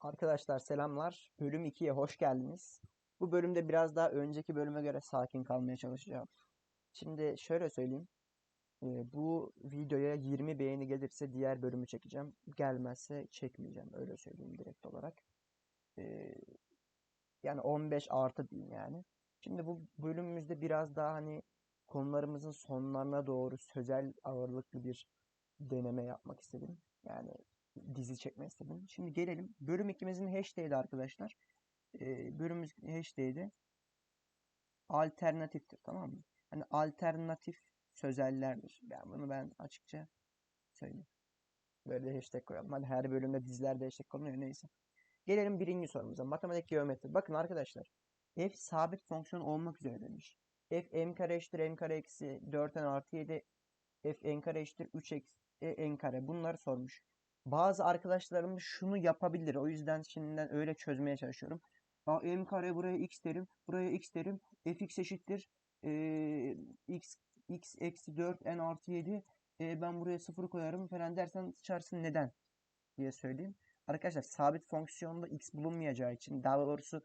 Arkadaşlar selamlar. Bölüm 2'ye hoş geldiniz. Bu bölümde biraz daha önceki bölüme göre sakin kalmaya çalışacağım. Şimdi şöyle söyleyeyim. Ee, bu videoya 20 beğeni gelirse diğer bölümü çekeceğim. Gelmezse çekmeyeceğim. Öyle söyleyeyim direkt olarak. Ee, yani 15 artı diyeyim yani. Şimdi bu bölümümüzde biraz daha hani konularımızın sonlarına doğru sözel ağırlıklı bir deneme yapmak istedim. Yani dizi çekmek istedim. Şimdi gelelim. Bölüm ikimizin hashtag'i arkadaşlar. Ee, bölümümüz hashtag'i alternatiftir tamam mı? Hani alternatif sözellerdir. Yani bunu ben açıkça söyleyeyim. Böyle hashtag koyalım. Hadi her bölümde dizilerde hashtag konuyor neyse. Gelelim birinci sorumuza. Matematik geometri. Bakın arkadaşlar. F sabit fonksiyon olmak üzere demiş. F m kare eşittir m kare eksi 4n artı 7 f n kare eşittir 3 eksi e, n kare. Bunları sormuş. Bazı arkadaşlarım şunu yapabilir. O yüzden şimdiden öyle çözmeye çalışıyorum. A, m kare buraya x derim. Buraya x derim. fx eşittir. E, x x eksi 4 n artı 7. E, ben buraya 0 koyarım falan dersen çağırsın neden diye söyleyeyim. Arkadaşlar sabit fonksiyonda x bulunmayacağı için daha doğrusu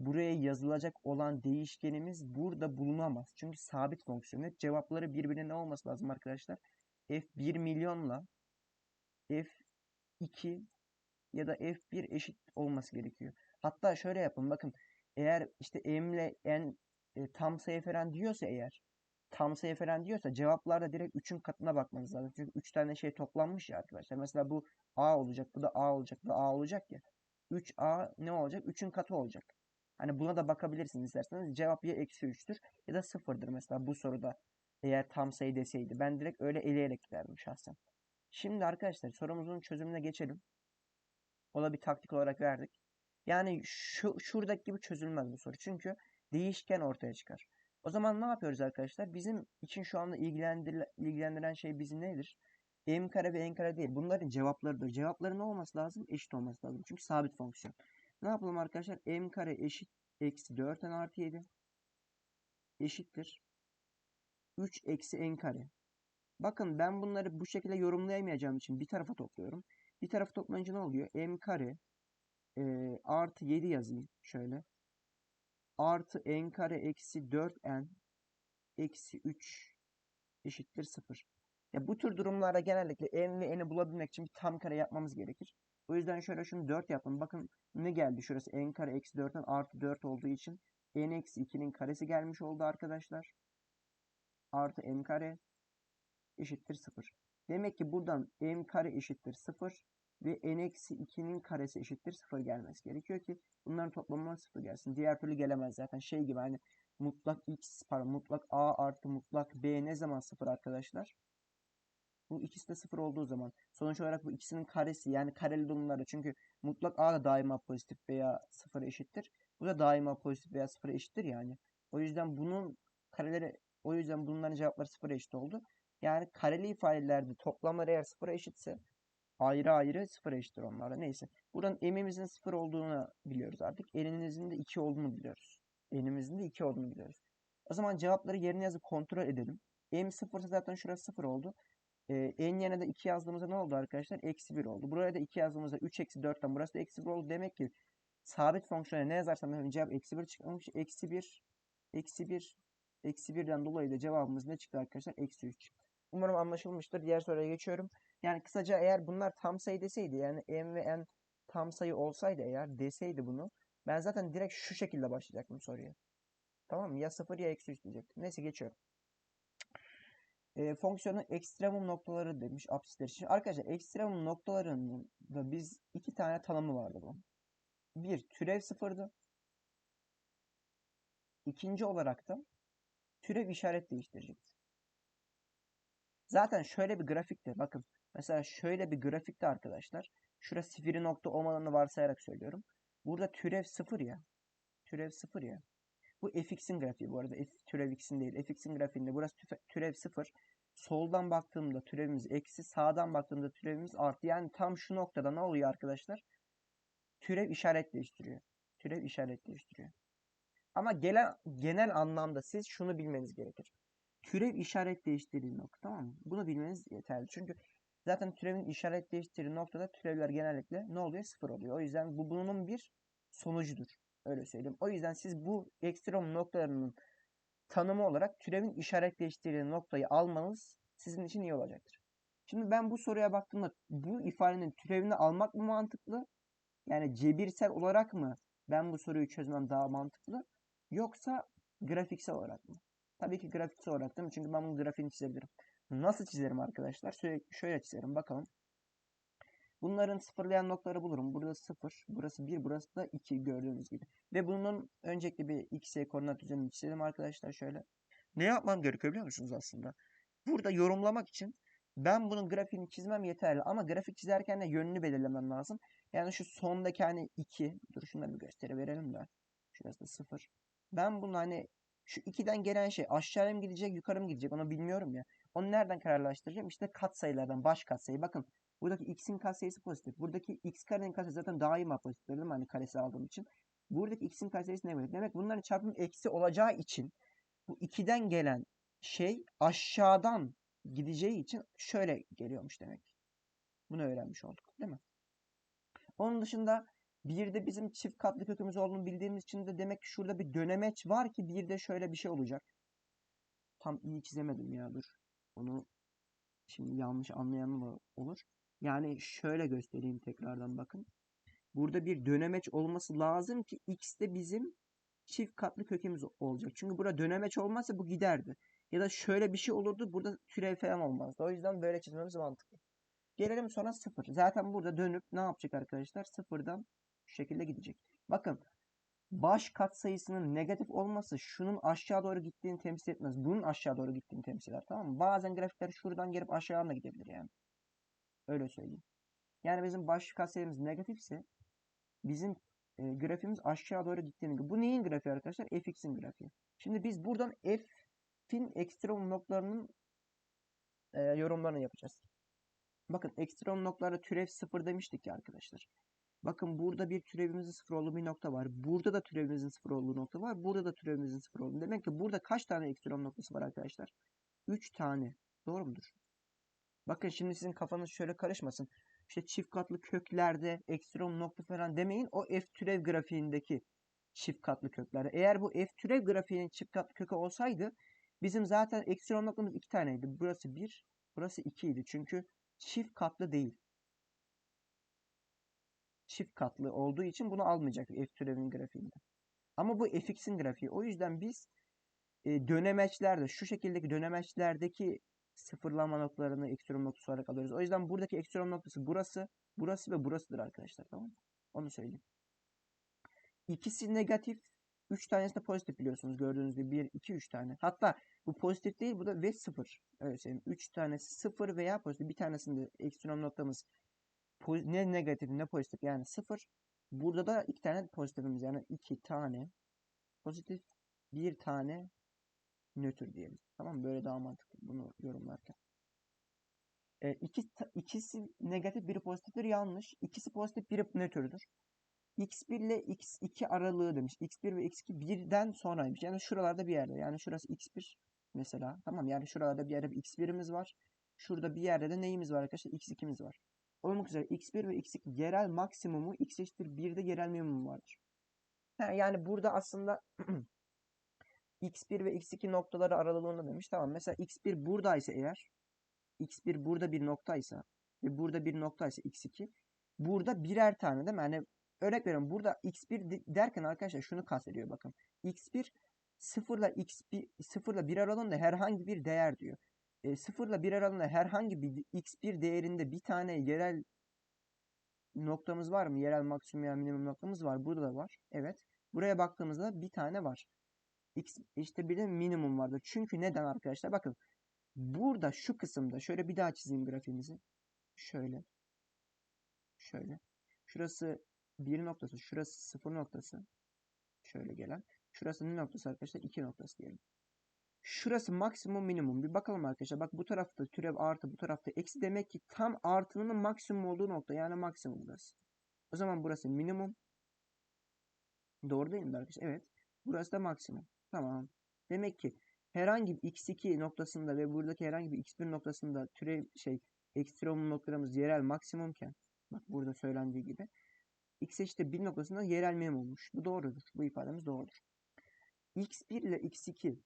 buraya yazılacak olan değişkenimiz burada bulunamaz. Çünkü sabit fonksiyon. Cevapları birbirine olması lazım arkadaşlar. f1 milyonla f2 ya da f1 eşit olması gerekiyor. Hatta şöyle yapın bakın. Eğer işte m ile n e, tam sayı falan diyorsa eğer tam sayı falan diyorsa cevaplarda direkt 3'ün katına bakmanız lazım. Çünkü 3 tane şey toplanmış ya arkadaşlar. Mesela bu a olacak, bu da a olacak, bu da a olacak ya. 3a ne olacak? 3'ün katı olacak. Hani buna da bakabilirsiniz isterseniz. Cevap ya eksi 3'tür ya da 0'dır mesela bu soruda. Eğer tam sayı deseydi. Ben direkt öyle eleyerek giderdim şahsen. Şimdi arkadaşlar sorumuzun çözümüne geçelim. O da bir taktik olarak verdik. Yani şu şuradaki gibi çözülmez bu soru. Çünkü değişken ortaya çıkar. O zaman ne yapıyoruz arkadaşlar? Bizim için şu anda ilgilendiren şey bizim nedir? m kare ve n kare değil. Bunların cevaplarıdır. Cevapları ne olması lazım? Eşit olması lazım. Çünkü sabit fonksiyon. Ne yapalım arkadaşlar? m kare eşit eksi 4n artı 7 eşittir. 3 eksi n kare. Bakın ben bunları bu şekilde yorumlayamayacağım için bir tarafa topluyorum. Bir tarafa toplayınca ne oluyor? m kare e, artı 7 yazayım. Şöyle. Artı n kare eksi 4n eksi 3 eşittir 0. Ya bu tür durumlarda genellikle n ve n'i bulabilmek için bir tam kare yapmamız gerekir. O yüzden şöyle şunu 4 yapın. Bakın ne geldi? Şurası n kare eksi 4'ten artı 4 olduğu için n eksi 2'nin karesi gelmiş oldu arkadaşlar. Artı n kare eşittir 0. Demek ki buradan m kare eşittir 0 ve n eksi 2'nin karesi eşittir 0 gelmesi gerekiyor ki bunların toplamından 0 gelsin. Diğer türlü gelemez zaten. Şey gibi hani mutlak x pardon mutlak a artı mutlak b ne zaman 0 arkadaşlar? Bu ikisi de 0 olduğu zaman sonuç olarak bu ikisinin karesi yani kareli durumlarda çünkü mutlak a da daima pozitif veya 0 eşittir. Bu da daima pozitif veya 0 eşittir yani. O yüzden bunun kareleri o yüzden bunların cevapları 0 eşit oldu. Yani kareli ifadelerde toplamları eğer 0 eşitse ayrı ayrı 0 eşittir onlara. Neyse. Buradan m'imizin 0 olduğunu biliyoruz artık. N'imizin de 2 olduğunu biliyoruz. N'imizin de 2 olduğunu biliyoruz. O zaman cevapları yerine yazıp kontrol edelim. M 0 zaten şurası 0 oldu. Ee, n yerine de 2 yazdığımızda ne oldu arkadaşlar? Eksi 1 oldu. Buraya da 2 yazdığımızda 3 eksi 4'ten burası da eksi 1 oldu. Demek ki sabit fonksiyona ne yazarsam cevap eksi 1 çıkmış. Eksi 1, eksi 1, eksi 1'den dolayı da cevabımız ne çıktı arkadaşlar? Eksi 3 çıktı. Umarım anlaşılmıştır. Diğer soruya geçiyorum. Yani kısaca eğer bunlar tam sayı deseydi yani m ve n tam sayı olsaydı eğer deseydi bunu ben zaten direkt şu şekilde başlayacaktım soruya. Tamam mı? Ya 0 ya eksi 3 diyecektim. Neyse geçiyorum. E, fonksiyonun ekstremum noktaları demiş apsisler için. Arkadaşlar ekstremum noktalarının da biz iki tane tanımı vardı bu. Bir türev sıfırdı. İkinci olarak da türev işaret değiştirecekti. Zaten şöyle bir grafikte bakın. Mesela şöyle bir grafikte arkadaşlar. Şurası sifiri nokta olmadığını varsayarak söylüyorum. Burada türev sıfır ya. Türev sıfır ya. Bu fx'in grafiği bu arada. F, türev x'in değil. fx'in grafiğinde burası türev sıfır. Soldan baktığımda türevimiz eksi. Sağdan baktığımda türevimiz artı. Yani tam şu noktada ne oluyor arkadaşlar? Türev işaret değiştiriyor. Türev işaret değiştiriyor. Ama gelen, genel anlamda siz şunu bilmeniz gerekir türev işaret değiştirdiği nokta tamam mı? Bunu bilmeniz yeterli. Çünkü Zaten türevin işaret değiştirdiği noktada türevler genellikle ne oluyor? Sıfır oluyor. O yüzden bu bunun bir sonucudur. Öyle söyleyeyim. O yüzden siz bu ekstrem noktalarının tanımı olarak türevin işaret değiştirdiği noktayı almanız sizin için iyi olacaktır. Şimdi ben bu soruya baktığımda bu ifadenin türevini almak mı mantıklı? Yani cebirsel olarak mı ben bu soruyu çözmem daha mantıklı? Yoksa grafiksel olarak mı? Tabii ki grafiksel olarak değil mi? Çünkü ben bunun grafiğini çizebilirim. Nasıl çizerim arkadaşlar? Şöyle, şöyle çizerim bakalım. Bunların sıfırlayan noktaları bulurum. Burada 0, burası 1, burası da 2 gördüğünüz gibi. Ve bunun öncelikle bir x, y koordinat düzenini çizelim arkadaşlar şöyle. Ne yapmam gerekiyor biliyor musunuz aslında? Burada yorumlamak için ben bunun grafiğini çizmem yeterli. Ama grafik çizerken de yönünü belirlemem lazım. Yani şu sondaki hani 2, dur şunları bir gösteri verelim de. Şurası da 0. Ben bunu hani şu 2'den gelen şey aşağıya mı gidecek yukarı mı gidecek onu bilmiyorum ya. Onu nereden kararlaştıracağım? İşte katsayılardan baş katsayı. Bakın buradaki x'in katsayısı pozitif. Buradaki x karenin katsayısı zaten daima pozitif değil mi? Hani karesi aldığım için. Buradaki x'in katsayısı ne demek? Demek bunların çarpımı eksi olacağı için bu 2'den gelen şey aşağıdan gideceği için şöyle geliyormuş demek. Bunu öğrenmiş olduk değil mi? Onun dışında bir de bizim çift katlı kökümüz olduğunu bildiğimiz için de demek ki şurada bir dönemeç var ki bir de şöyle bir şey olacak. Tam iyi çizemedim ya dur. Onu şimdi yanlış anlayan olur. Yani şöyle göstereyim tekrardan bakın. Burada bir dönemeç olması lazım ki x de bizim çift katlı kökümüz olacak. Çünkü burada dönemeç olmazsa bu giderdi. Ya da şöyle bir şey olurdu. Burada türev falan olmazdı. O yüzden böyle çizmemiz mantıklı. Gelelim sonra sıfır. Zaten burada dönüp ne yapacak arkadaşlar? Sıfırdan şekilde gidecek. Bakın baş katsayısının negatif olması şunun aşağı doğru gittiğini temsil etmez. Bunun aşağı doğru gittiğini temsil eder. Tamam mı? Bazen grafikler şuradan gelip aşağıdan da gidebilir yani. Öyle söyleyeyim. Yani bizim baş katsayımız negatifse bizim e, grafimiz aşağı doğru gittiğini. Bu neyin grafiği arkadaşlar? fx'in grafiği. Şimdi biz buradan f'in ekstrem noktalarının e, yorumlarını yapacağız. Bakın ekstrem noktalarda türev sıfır demiştik ya arkadaşlar. Bakın burada bir türevimizin sıfır olduğu bir nokta var. Burada da türevimizin sıfır olduğu nokta var. Burada da türevimizin sıfır olduğu. Demek ki burada kaç tane ekstrem noktası var arkadaşlar? 3 tane. Doğru mudur? Bakın şimdi sizin kafanız şöyle karışmasın. İşte çift katlı köklerde ekstrem nokta falan demeyin. O f türev grafiğindeki çift katlı kökler. Eğer bu f türev grafiğinin çift katlı kökü olsaydı bizim zaten ekstrem noktamız 2 taneydi. Burası 1, burası 2 idi. Çünkü çift katlı değil çift katlı olduğu için bunu almayacak f türevinin grafiğinde. Ama bu fx'in grafiği. O yüzden biz e, dönemeçlerde şu şekildeki dönemeçlerdeki sıfırlama noktalarını ekstrem noktası olarak alıyoruz. O yüzden buradaki ekstrem noktası burası, burası ve burasıdır arkadaşlar. Tamam mı? Onu söyleyeyim. İkisi negatif. 3 tanesi de pozitif biliyorsunuz. Gördüğünüz gibi 1, 2, 3 tane. Hatta bu pozitif değil bu da ve 0. Öyle söyleyeyim. 3 tanesi 0 veya pozitif. Bir tanesinde ekstrem noktamız ne negatif ne pozitif yani 0. Burada da iki tane pozitifimiz yani iki tane pozitif bir tane nötr diyelim. Tamam Böyle daha mantıklı bunu yorumlarken. E, iki, ikisi negatif biri pozitiftir yanlış. İkisi pozitif biri nötrdür. x1 ile x2 aralığı demiş. x1 ve x2 birden sonraymış. Yani şuralarda bir yerde. Yani şurası x1 mesela. Tamam yani şuralarda bir yerde bir x1'imiz var. Şurada bir yerde de neyimiz var arkadaşlar? x2'miz var olmak üzere x1 ve x2 yerel maksimumu x eşittir 1'de yerel minimum vardır. yani burada aslında x1 ve x2 noktaları aralığında demiş. Tamam mesela x1 buradaysa eğer x1 burada bir noktaysa ve burada bir noktaysa x2 burada birer tane değil mi? Yani örnek veriyorum burada x1 derken arkadaşlar şunu kastediyor bakın. x1 0 ile x1 0 ile 1 aralığında herhangi bir değer diyor e, 0 ile 1 aralığında herhangi bir x1 değerinde bir tane yerel noktamız var mı? Yerel maksimum veya minimum noktamız var. Burada da var. Evet. Buraya baktığımızda bir tane var. X işte bir de minimum vardır. Çünkü neden arkadaşlar? Bakın. Burada şu kısımda şöyle bir daha çizeyim grafiğimizi. Şöyle. Şöyle. Şurası 1 noktası. Şurası 0 noktası. Şöyle gelen. Şurası ne noktası arkadaşlar? 2 noktası diyelim. Şurası maksimum minimum. Bir bakalım arkadaşlar. Bak bu tarafta türev artı bu tarafta eksi. Demek ki tam artının maksimum olduğu nokta. Yani maksimum burası. O zaman burası minimum. Doğru değil mi arkadaşlar? Evet. Burası da maksimum. Tamam. Demek ki herhangi bir x2 noktasında ve buradaki herhangi bir x1 noktasında türev şey ekstremum noktalarımız yerel maksimumken bak burada söylendiği gibi x eşittir 1 noktasında yerel minimummuş. Bu doğrudur. Bu ifademiz doğrudur. x1 ile x2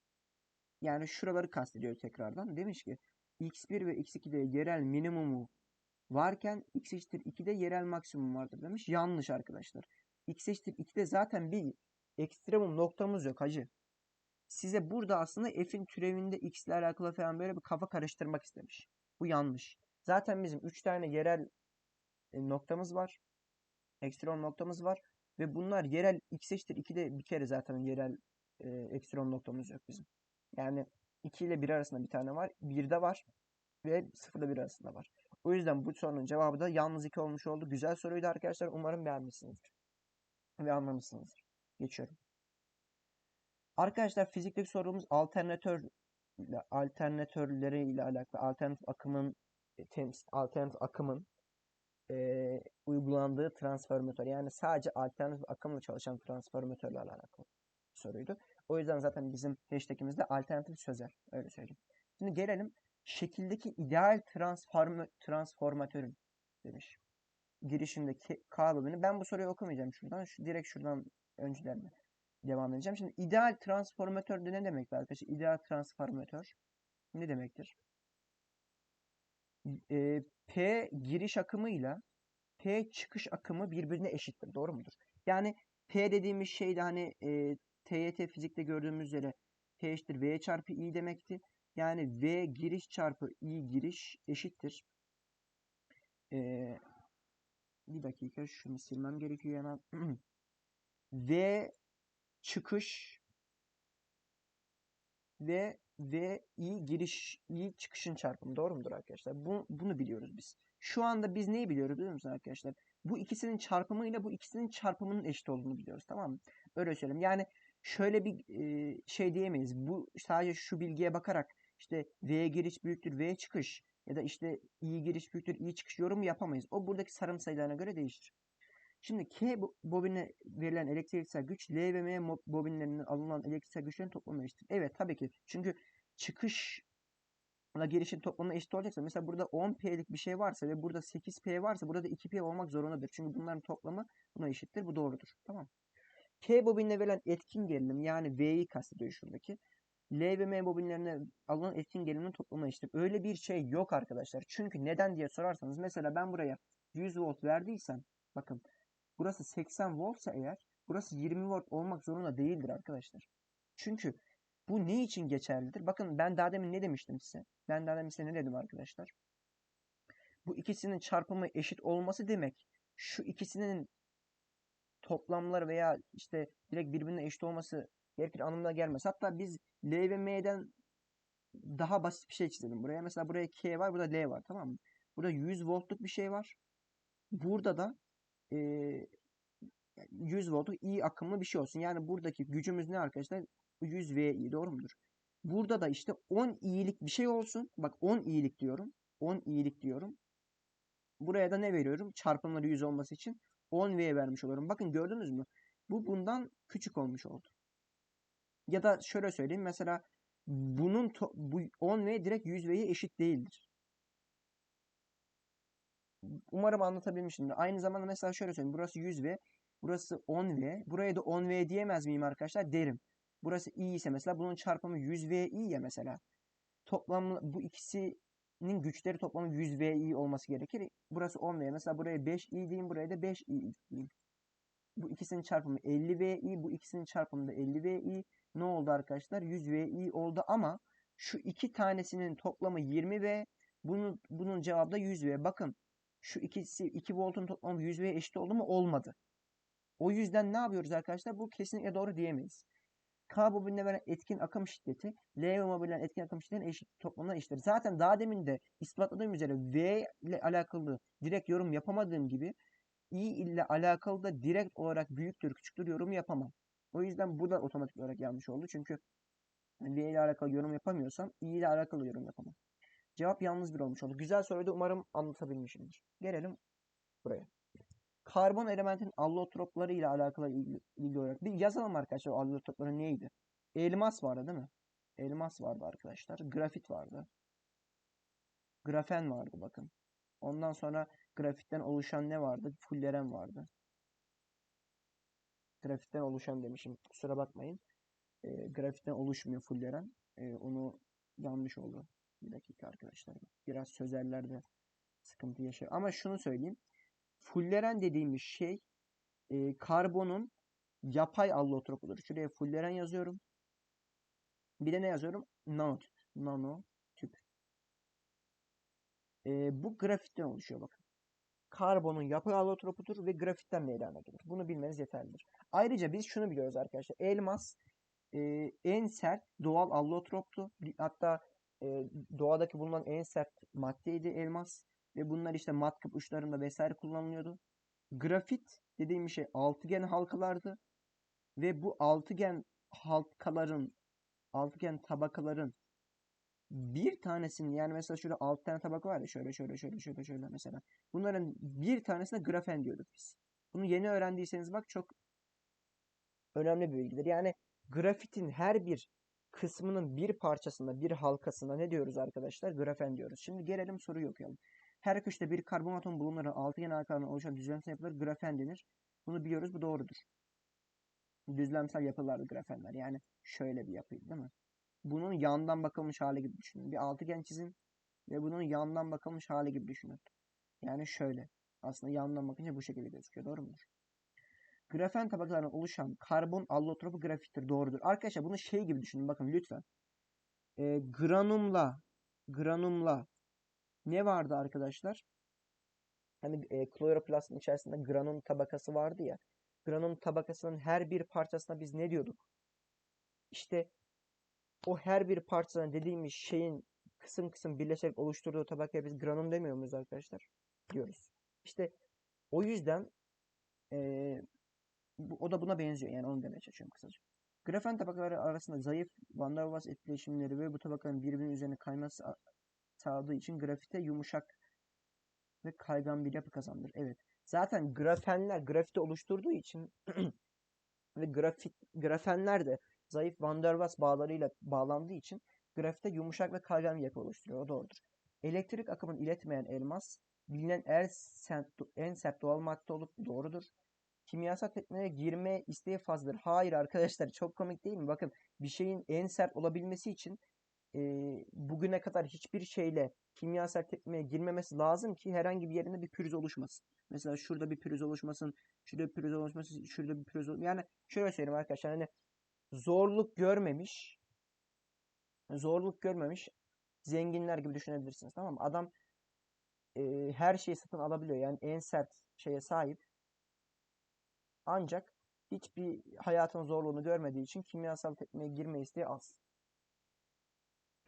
yani şuraları kastediyor tekrardan. Demiş ki x1 ve x2'de yerel minimumu varken x eşittir 2'de yerel maksimum vardır demiş. Yanlış arkadaşlar. x eşittir 2'de zaten bir ekstremum noktamız yok hacı. Size burada aslında f'in türevinde x ile alakalı falan böyle bir kafa karıştırmak istemiş. Bu yanlış. Zaten bizim 3 tane yerel e, noktamız var. Ekstremum noktamız var. Ve bunlar yerel x eşittir 2'de bir kere zaten yerel e, ekstremum noktamız yok bizim. Yani 2 ile 1 arasında bir tane var. 1'de var. Ve 0 ile 1 arasında var. O yüzden bu sorunun cevabı da yalnız 2 olmuş oldu. Güzel soruydu arkadaşlar. Umarım beğenmişsinizdir. Ve anlamışsınızdır. Geçiyorum. Arkadaşlar fizikteki sorumuz alternatör alternatörleri ile alakalı alternatif akımın e, temsil alternatif akımın e, uygulandığı transformatör yani sadece alternatif akımla çalışan transformatörle alakalı soruydu. O yüzden zaten bizim hashtagimiz de alternatif sözel. Öyle söyleyeyim. Şimdi gelelim şekildeki ideal transform transformatörün demiş. Girişindeki K bölümünü. Ben bu soruyu okumayacağım şuradan. Şu, direkt şuradan öncülerine devam edeceğim. Şimdi ideal transformatör de ne demek arkadaşlar? İdeal transformatör ne demektir? E, P giriş akımıyla P çıkış akımı birbirine eşittir. Doğru mudur? Yani P dediğimiz şey de hani e, TYT fizikte gördüğümüz üzere P eşittir V çarpı I demekti. Yani V giriş çarpı I giriş eşittir. Ee, bir dakika şunu silmem gerekiyor yana. V çıkış ve ve i giriş i çıkışın çarpımı doğru mudur arkadaşlar? Bu, bunu biliyoruz biz. Şu anda biz neyi biliyoruz biliyor musunuz arkadaşlar? Bu ikisinin çarpımıyla bu ikisinin çarpımının eşit olduğunu biliyoruz tamam mı? Öyle söyleyeyim. Yani şöyle bir şey diyemeyiz. Bu sadece şu bilgiye bakarak işte V giriş büyüktür V çıkış ya da işte i giriş büyüktür i çıkış yorumu yapamayız. O buradaki sarım sayılarına göre değişir. Şimdi K bobine verilen elektriksel güç L ve M bobinlerinden alınan elektriksel güçlerin toplamına eşittir. Evet tabii ki. Çünkü çıkışla girişin toplamına eşit olacaksa mesela burada 10P'lik bir şey varsa ve burada 8P varsa burada 2P olmak zorundadır. Çünkü bunların toplamı buna eşittir. Bu doğrudur. Tamam. K bobinine verilen etkin gerilim yani V'yi kastediyor şuradaki. L ve M bobinlerine alınan etkin gerilimimin toplamına eşittir. Öyle bir şey yok arkadaşlar. Çünkü neden diye sorarsanız mesela ben buraya 100 volt verdiysem bakın burası 80 voltsa eğer burası 20 volt olmak zorunda değildir arkadaşlar. Çünkü bu ne için geçerlidir? Bakın ben daha demin ne demiştim size? Ben daha demin size ne dedim arkadaşlar? Bu ikisinin çarpımı eşit olması demek şu ikisinin toplamları veya işte direkt birbirine eşit olması gerekir anlamına gelmez. Hatta biz L ve M'den daha basit bir şey çizelim buraya. Mesela buraya K var, burada L var tamam mı? Burada 100 voltluk bir şey var. Burada da e, 100 voltluk I akımlı bir şey olsun. Yani buradaki gücümüz ne arkadaşlar? 100 VI doğru mudur? Burada da işte 10 iyilik bir şey olsun. Bak 10 iyilik diyorum. 10 iyilik diyorum. Buraya da ne veriyorum? Çarpımları 100 olması için 10 V vermiş oluyorum. Bakın gördünüz mü? Bu bundan küçük olmuş oldu. Ya da şöyle söyleyeyim. Mesela bunun bu 10 V direkt 100 V'ye eşit değildir. Umarım anlatabilmişimdir. Aynı zamanda mesela şöyle söyleyeyim. Burası 100 V. Burası 10 V. Buraya da 10 V diyemez miyim arkadaşlar? Derim. Burası i ise mesela bunun çarpımı 100 V i ya mesela. Toplam bu ikisinin güçleri toplamı 100 V i olması gerekir. Burası 10 V. Mesela buraya 5 i diyeyim. Buraya da 5 i diyeyim. Bu ikisinin çarpımı 50 V i. Bu ikisinin çarpımı da 50 V i. Ne oldu arkadaşlar? 100 V i oldu ama şu iki tanesinin toplamı 20 V. Bunun, bunun cevabı da 100 V. Bakın şu ikisi 2 voltun toplamı 100 V eşit oldu mu? Olmadı. O yüzden ne yapıyoruz arkadaşlar? Bu kesinlikle doğru diyemeyiz. K bobinine veren etkin akım şiddeti L bobinine etkin akım şiddetinin eşit toplamına eşittir. Zaten daha demin de ispatladığım üzere V ile alakalı direkt yorum yapamadığım gibi I ile alakalı da direkt olarak büyüktür küçüktür yorum yapamam. O yüzden bu da otomatik olarak yanlış oldu. Çünkü V ile alakalı yorum yapamıyorsam I ile alakalı yorum yapamam. Cevap yalnız bir olmuş oldu. Güzel soruydu. Umarım anlatabilmişimdir. Gelelim buraya karbon elementin allotropları ile alakalı ilgili, olarak bir yazalım arkadaşlar. Allotropları neydi? Elmas vardı değil mi? Elmas vardı arkadaşlar. Grafit vardı. Grafen vardı bakın. Ondan sonra grafitten oluşan ne vardı? Fulleren vardı. Grafitten oluşan demişim. Kusura bakmayın. E, grafitten oluşmuyor fulleren. E, onu yanlış oldu. Bir dakika arkadaşlar. Biraz sözellerde sıkıntı yaşıyor. Ama şunu söyleyeyim. Fulleren dediğimiz şey e, karbonun yapay allotropudur. Şuraya fulleren yazıyorum. Bir de ne yazıyorum? Nanotüp. Nanotüp. E, bu grafitten oluşuyor bakın. Karbonun yapay allotropudur ve grafitten meydana gelir. Bunu bilmeniz yeterlidir. Ayrıca biz şunu biliyoruz arkadaşlar. Elmas e, en sert doğal allotroptu. Hatta e, doğadaki bulunan en sert maddeydi elmas. Ve bunlar işte matkap uçlarında vesaire kullanılıyordu. Grafit dediğim şey altıgen halkalardı. Ve bu altıgen halkaların, altıgen tabakaların bir tanesinin yani mesela şurada alt tane tabaka var ya şöyle şöyle şöyle şöyle şöyle mesela. Bunların bir tanesine grafen diyorduk biz. Bunu yeni öğrendiyseniz bak çok önemli bir bilgidir. Yani grafitin her bir kısmının bir parçasında, bir halkasında ne diyoruz arkadaşlar? Grafen diyoruz. Şimdi gelelim soruyu okuyalım. Her köşede bir karbon atom bulunarak altıgen halkalarından oluşan düzlemsel yapılar grafen denir. Bunu biliyoruz. Bu doğrudur. Düzlemsel yapılardı grafenler. Yani şöyle bir yapıydı değil mi? Bunun yandan bakılmış hali gibi düşünün. Bir altıgen çizin ve bunun yandan bakılmış hali gibi düşünün. Yani şöyle. Aslında yandan bakınca bu şekilde gözüküyor. Doğru mudur? Grafen tabakalarından oluşan karbon allotropu grafittir. Doğrudur. Arkadaşlar bunu şey gibi düşünün. Bakın lütfen. E, granumla granumla ne vardı arkadaşlar? Hani e, kloroplastın içerisinde granum tabakası vardı ya. Granum tabakasının her bir parçasına biz ne diyorduk? İşte o her bir parçasına dediğimiz şeyin kısım kısım birleşerek oluşturduğu tabakaya biz granum demiyor muyuz arkadaşlar? Diyoruz. İşte o yüzden e, bu, o da buna benziyor. Yani onu demeye çalışıyorum kısaca. Grafen tabakaları arasında zayıf Van der Waals etkileşimleri ve bu tabakaların birbirinin üzerine kayması sağladığı için grafite yumuşak ve kaygan bir yapı kazandır. Evet. Zaten grafenler grafite oluşturduğu için ve grafit grafenler de zayıf Van der Waals bağlarıyla bağlandığı için grafite yumuşak ve kaygan bir yapı oluşturuyor. O doğrudur. Elektrik akımını iletmeyen elmas bilinen en sert, en sert doğal madde olup doğrudur. Kimyasal tekniğe girme isteği fazladır. Hayır arkadaşlar çok komik değil mi? Bakın bir şeyin en sert olabilmesi için e, bugüne kadar hiçbir şeyle kimyasal tepkimeye girmemesi lazım ki herhangi bir yerinde bir pürüz oluşmasın. Mesela şurada bir pürüz oluşmasın, şurada bir pürüz oluşmasın, şurada bir pürüz oluşmasın. Yani şöyle söyleyeyim arkadaşlar hani zorluk görmemiş, zorluk görmemiş zenginler gibi düşünebilirsiniz tamam mı? Adam e, her şeyi satın alabiliyor. Yani en sert şeye sahip. Ancak hiçbir hayatın zorluğunu görmediği için kimyasal tekniğe girme isteği az.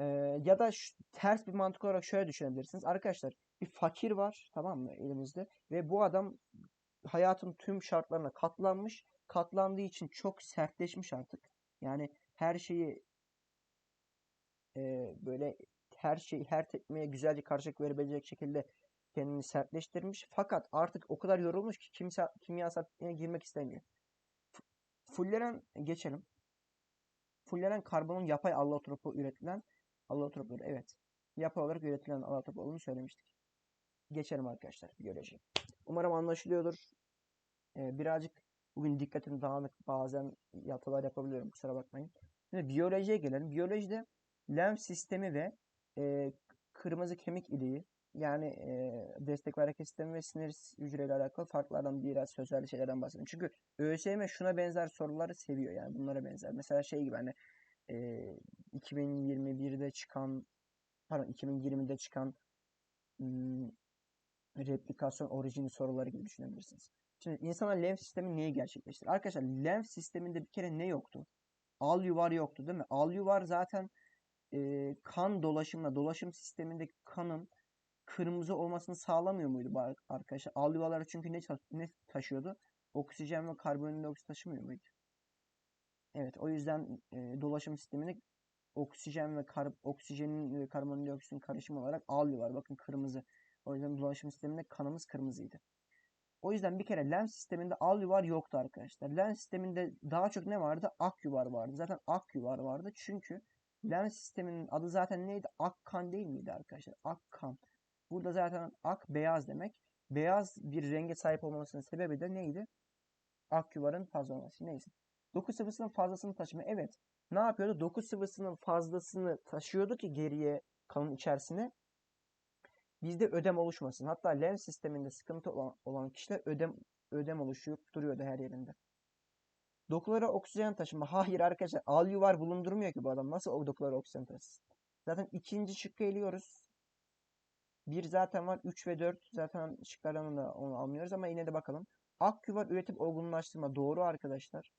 Ee, ya da şu, ters bir mantık olarak şöyle düşünebilirsiniz. Arkadaşlar bir fakir var tamam mı elimizde ve bu adam hayatın tüm şartlarına katlanmış. Katlandığı için çok sertleşmiş artık. Yani her şeyi e, böyle her şey her tekmeye güzelce karşılık verebilecek şekilde kendini sertleştirmiş. Fakat artık o kadar yorulmuş ki kimse kimyasal girmek istemiyor. Fulleren geçelim. Fulleren karbonun yapay allotropu üretilen allotropları evet. Yapay olarak üretilen allotrop olduğunu söylemiştik. Geçelim arkadaşlar biyoloji. Umarım anlaşılıyordur. Ee, birazcık bugün dikkatim dağınık bazen yatalar yapabiliyorum kusura bakmayın. Şimdi biyolojiye gelelim. Biyolojide lenf sistemi ve e, kırmızı kemik iliği yani e, destek ve hareket sistemi ve sinir hücreyle alakalı farklardan biraz sözel şeylerden bahsedeyim. Çünkü ÖSYM şuna benzer soruları seviyor yani bunlara benzer. Mesela şey gibi hani e, 2021'de çıkan pardon 2020'de çıkan replikasyon orijini soruları gibi düşünebilirsiniz. Şimdi insana lenf sistemi neyi gerçekleştirir? Arkadaşlar lenf sisteminde bir kere ne yoktu? Alüvar yoktu değil mi? Alüvar zaten e, kan dolaşımla dolaşım sistemindeki kanın kırmızı olmasını sağlamıyor muydu arkadaşlar? Alüvarlar çünkü ne, ne taşıyordu? Oksijen ve karbondioksit taşımıyor muydu? Evet o yüzden e, dolaşım sisteminde oksijen ve kar oksijenin ve karbondioksitin karışımı olarak alüvar. Bakın kırmızı. O yüzden dolaşım sisteminde kanımız kırmızıydı. O yüzden bir kere lens sisteminde alüvar yoktu arkadaşlar. Lens sisteminde daha çok ne vardı? Akyuvar vardı. Zaten akyuvar vardı. Çünkü lens sisteminin adı zaten neydi? Akkan değil miydi arkadaşlar? Akkan. Burada zaten ak beyaz demek. Beyaz bir renge sahip olmasının sebebi de neydi? Ak yuvarın fazla olması. Neyse. Doku sıvısının fazlasını taşıma. Evet. Ne yapıyordu? Doku sıvısının fazlasını taşıyordu ki geriye kanın içerisine bizde ödem oluşmasın. Hatta lens sisteminde sıkıntı olan, olan kişiler ödem ödem oluşup duruyordu her yerinde. Dokulara oksijen taşıma. Hayır arkadaşlar al yuvar bulundurmuyor ki bu adam. Nasıl o dokulara oksijen taşısın? Zaten ikinci şıkkı eliyoruz. Bir zaten var. 3 ve 4 zaten şıklardan da onu almıyoruz ama yine de bakalım. Aküvar üretip olgunlaştırma. Doğru arkadaşlar.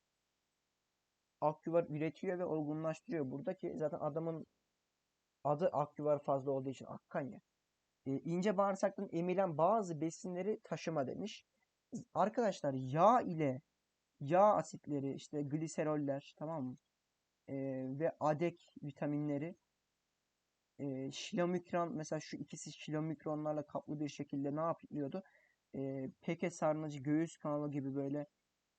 Aküvar üretiyor ve olgunlaştırıyor. Buradaki zaten adamın adı aküvar fazla olduğu için Akkanya. E, ince bağırsaktan emilen bazı besinleri taşıma demiş. Arkadaşlar yağ ile yağ asitleri işte gliseroller tamam mı? E, ve adek vitaminleri e, şilomikron mesela şu ikisi şilomikronlarla kaplı bir şekilde ne yapıyordu? E, peke sarnıcı göğüs kanalı gibi böyle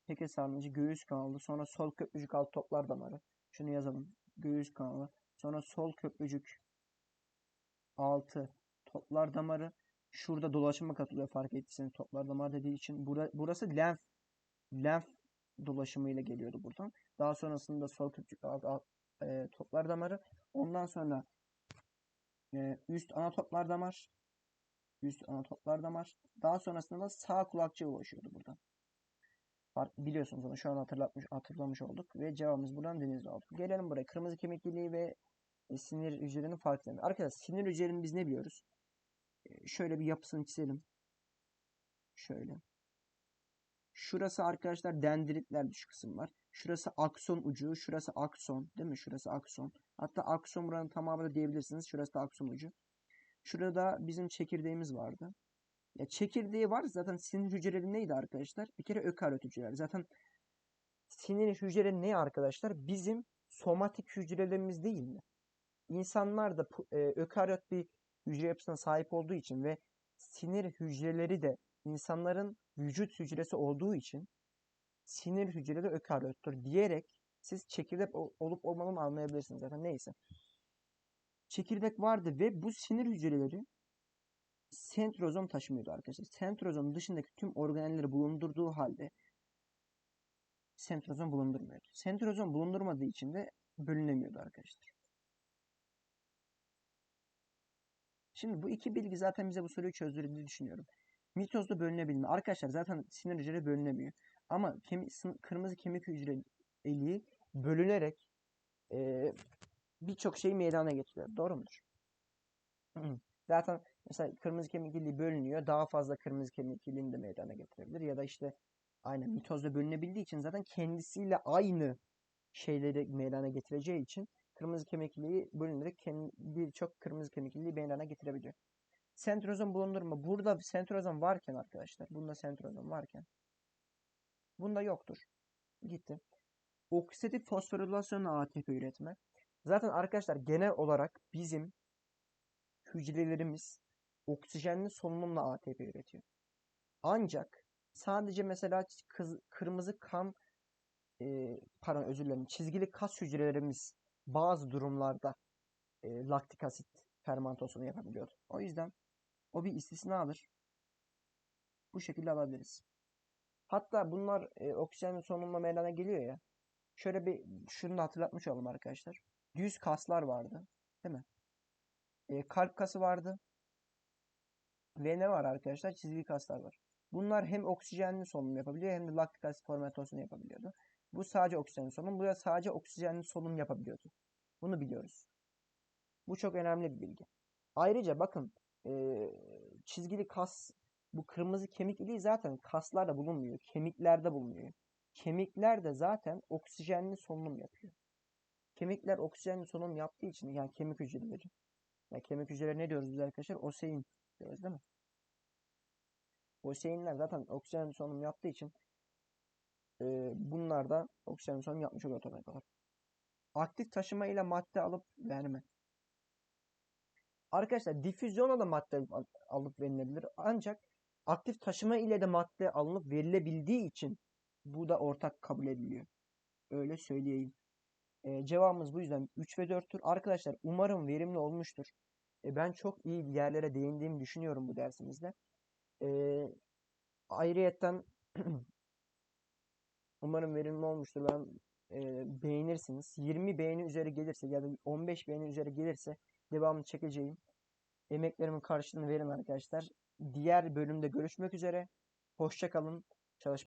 peke sarnıcı göğüs kanalı sonra sol köprücük alt toplar damarı. Şunu yazalım. Göğüs kanalı. Sonra sol köprücük altı toplar damarı. Şurada dolaşıma katılıyor fark ettiyseniz toplar damarı dediği için. Burada, burası lenf lenf dolaşımıyla geliyordu buradan. Daha sonrasında sol köprücük alt, alt e, toplar damarı. Ondan sonra e, üst ana toplar damar. Üst ana toplar damar. Daha sonrasında da sağ kulakçığa ulaşıyordu buradan. Biliyorsunuz onu şu an hatırlatmış, hatırlamış olduk. Ve cevabımız buradan denizli oldu. Gelelim buraya. Kırmızı kemikliliği ve e, sinir hücrelerinin farkları. Arkadaşlar sinir hücrelerini biz ne biliyoruz? E, şöyle bir yapısını çizelim. Şöyle. Şurası arkadaşlar dendritler düş kısım var. Şurası akson ucu. Şurası akson. Değil mi? Şurası akson. Hatta akson buranın tamamı da diyebilirsiniz. Şurası da akson ucu. Şurada bizim çekirdeğimiz vardı. Ya çekirdeği var. Zaten sinir hücreleri neydi arkadaşlar? Bir kere ökaryot hücreler. Zaten sinir hücreleri ne arkadaşlar? Bizim somatik hücrelerimiz değil mi? İnsanlar da e, ökaryot bir hücre yapısına sahip olduğu için ve sinir hücreleri de insanların vücut hücresi olduğu için sinir hücreleri ökaryottur diyerek siz çekirdek olup olmadığını anlayabilirsiniz zaten neyse. Çekirdek vardı ve bu sinir hücreleri sentrozom taşımıyordu arkadaşlar. Sentrozom dışındaki tüm organelleri bulundurduğu halde sentrozom bulundurmuyordu. Sentrozom bulundurmadığı için de bölünemiyordu arkadaşlar. Şimdi bu iki bilgi zaten bize bu soruyu çözdürdüğünü düşünüyorum. Mitozda bölünebilme. Arkadaşlar zaten sinir hücreleri bölünemiyor. Ama kemi, kırmızı kemik hücreliği bölünerek e, birçok şeyi meydana getiriyor. Doğru mudur? zaten mesela kırmızı kemik iliği bölünüyor. Daha fazla kırmızı kemik iliğini de meydana getirebilir. Ya da işte aynen mitozda bölünebildiği için zaten kendisiyle aynı şeyleri meydana getireceği için kırmızı kemik iliği bölünerek birçok kırmızı kemik iliği meydana getirebiliyor. Sentrozom bulundurma. Burada sentrozom varken arkadaşlar. Bunda sentrozom varken. Bunda yoktur. Gitti. Oksidatif fosforilasyonla ATP üretme. Zaten arkadaşlar genel olarak bizim hücrelerimiz oksijenli solunumla ATP üretiyor. Ancak sadece mesela kız, kırmızı kan e, pardon özür dilerim çizgili kas hücrelerimiz bazı durumlarda e, laktik asit fermentasyonu yapabiliyor. O yüzden o bir istisnadır. Bu şekilde alabiliriz. Hatta bunlar e, oksijen solunumla meydana geliyor ya. Şöyle bir şunu da hatırlatmış olalım arkadaşlar. Düz kaslar vardı. Değil mi? E, kalp kası vardı. Ve ne var arkadaşlar? Çizgi kaslar var. Bunlar hem oksijenli solunum yapabiliyor hem de laktik asit fermentasyonu yapabiliyordu. Bu sadece oksijenli solunum. Bu da sadece oksijenli solunum yapabiliyordu. Bunu biliyoruz. Bu çok önemli bir bilgi. Ayrıca bakın e, çizgili kas bu kırmızı kemik iliği zaten kaslarda bulunmuyor. Kemiklerde bulunuyor. Kemikler de zaten oksijenli solunum yapıyor. Kemikler oksijenli solunum yaptığı için yani kemik hücreleri. Yani kemik hücreleri ne diyoruz biz arkadaşlar? Osein diyoruz değil mi? Oseinler zaten oksijenli solunum yaptığı için e, bunlar da oksijenli solunum yapmış oluyor otomatik olarak. Aktif taşıma ile madde alıp verme. Arkadaşlar difüzyonla da madde alıp verilebilir. Ancak aktif taşıma ile de madde alınıp verilebildiği için bu da ortak kabul ediliyor. Öyle söyleyeyim. Ee, cevabımız bu yüzden 3 ve 4'tür. Arkadaşlar umarım verimli olmuştur. E, ben çok iyi yerlere değindiğimi düşünüyorum bu dersimizde. E, ayrıyetten umarım verimli olmuştur. Ben e, beğenirsiniz. 20 beğeni üzeri gelirse ya da 15 beğeni üzeri gelirse devamını çekeceğim. Emeklerimin karşılığını verin arkadaşlar. Diğer bölümde görüşmek üzere. Hoşça kalın. Çalış